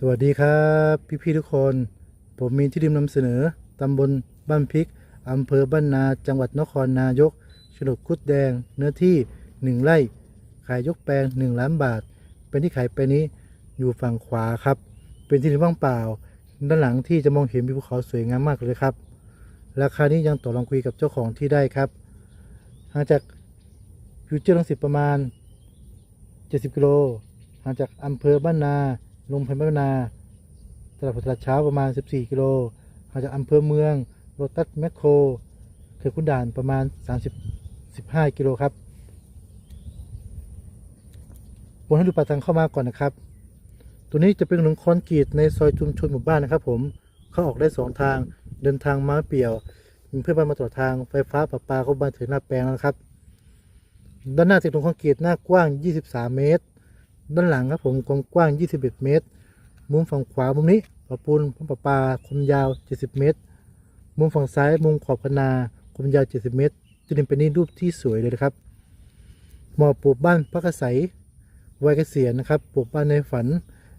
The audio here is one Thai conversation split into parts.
สวัสดีครับพี่ๆทุกคน ผมมีที่ดินนำเสนอตำบลบ้านพริกอำเภอบ้านนาจังหวัดนครนายกโฉนดคุดแดง เนื้อที่ 1 ไร่ ขายยกแปลง 1 ล้านบาท เป็นที่ขายไปลนี้อยู่ฝั่งขวาครับ เป็นที่ดินว่างเปล่า ด้านหลังที่จะมองเห็นภูเขาสวยงามมากเลยครับ ราคานี้ยังต่อรองคุยกับเจ้าของที่ได้ครับห่างจากฟิวเจอร์ลังสิตประมาณ 70 กิโลห่างจากอำเภอบ้านนา ลงพยาบาลบ้านาตลาดตลาดเช้าประมาณ 14 กิโลห่างจากอำเภอเมืองโรตัสแมคโครเขื่อนขุนด่านประมาณ 30 15 กิโลครับผมให้ดูปากทางเข้ามาก่อนนะครับ ตัวนี้จะเป็นถนนคอนกรีตในซอยชุมชนหมู่บ้านนะครับ ผม เข้าออกได้สองทาง เดินทางมาเปี่ยว มีเพื่อนบ้านมาตรวจทาง ไฟฟ้าประปาก็มาถึงหน้าแปลงแล้วนะครับ ด้านหน้าติดถนนคอนกรีตหน้ากว้าง 23 เมตร ด้านหลังครับผมความกว้าง 21 เมตร มุมฝั่งขวามุมนี้ปะปูนพร้อมปะปาความยาว 70 เมตร มุมฝั่งซ้ายมุมขอบคนาความยาว 70 เมตรจะเด่นเป็นนี่รูปที่สวยเลยนะครับเหมาะปลูกบ้านพักอาศัยวัยเกษียณนะครับปลูกบ้านในฝัน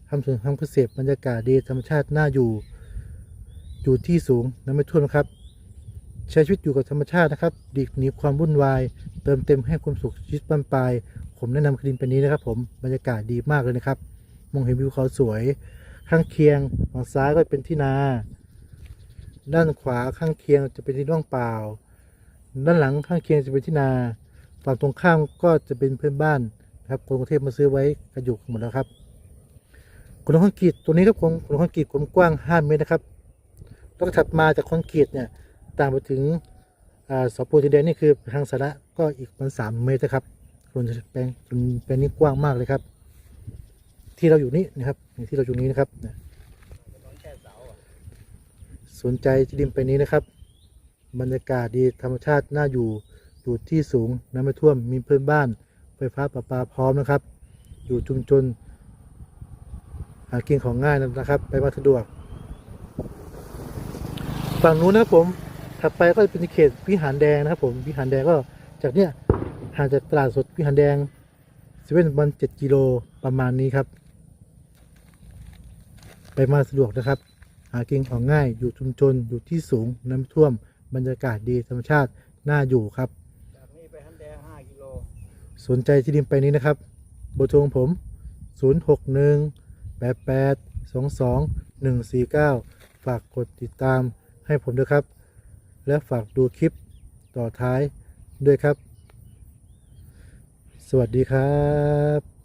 ทำสวนทำเกษตรบรรยากาศดีธรรมชาติน่าอยู่ อยู่ที่สูงน้ำไม่ท่วมนะครับ ใช้ชีวิตอยู่กับธรรมชาตินะครับดีกหนีความวุ่นวาย เติมเต็มให้ความสุขชีวิตบ้านปลาย ผมแนะนำคลินเป็นนี้นะครับ ผมบรรยากาศดีมากเลยนะครับ มองเห็นวิวเขาสวย ข้างเคียงฝั่งซ้ายก็เป็นที่นา ด้านขวาข้างเคียงจะเป็นที่ว่างเปล่า ด้านหลังข้างเคียงจะเป็นที่นาฝั่งตรงข้ามก็จะเป็นเพื่อนบ้านนะครับคนกรุงเทพมาซื้อไว้กระยุกหมดแล้วครับคุณคอนกรีตตัวนี้ครับผมคุณคอนกรีตกว้าง 5 เมตรนะครับแล้วก็ถัดมาจากคอนกรีตเนี่ยตางไปถึงอ่าสปูนสีแดงนี่คือทางสาระก็อีกมันสามเมตรนะครับ ส่วนแปลงส่วนแปลงนี้กว้างมากเลยครับ ที่เราอยู่นี้นะครับที่เราอยู่นี้นะครับสนใจที่ดินไปนี้นะครับ บรรยากาศดีธรรมชาติน่าอยู่อยู่ที่สูงน้ำไม่ท่วมมีเพื่อนบ้านไฟฟ้าประปาพร้อมนะครับ อยู่ชุมชนหากินของง่ายนะครับ ไปมาสะดวก ฝั่งนู้นนะครับผมถัดไปก็จะเป็นเขตวิหารแดงนะครับผมวิหารแดงก็จากเนี้ย ห่างจากตลาดสดวิหารแดงเซเว่นวันเจ็ดกิโลประมาณนี้ครับ ไปมาสะดวกนะครับ หากินของง่ายอยู่ชุมชนอยู่ที่สูงน้ำไม่ท่วมบรรยากาศดีธรรมชาติน่าอยู่ครับจากนี้ไปฮันแดง5กิโลสนใจที่ดินไปนี้นะครับเบอร์โทรของผม 061 88 22 149 ฝากกดติดตามให้ผมด้วยครับ และฝากดูคลิปต่อท้ายด้วยครับ สวัสดีครับ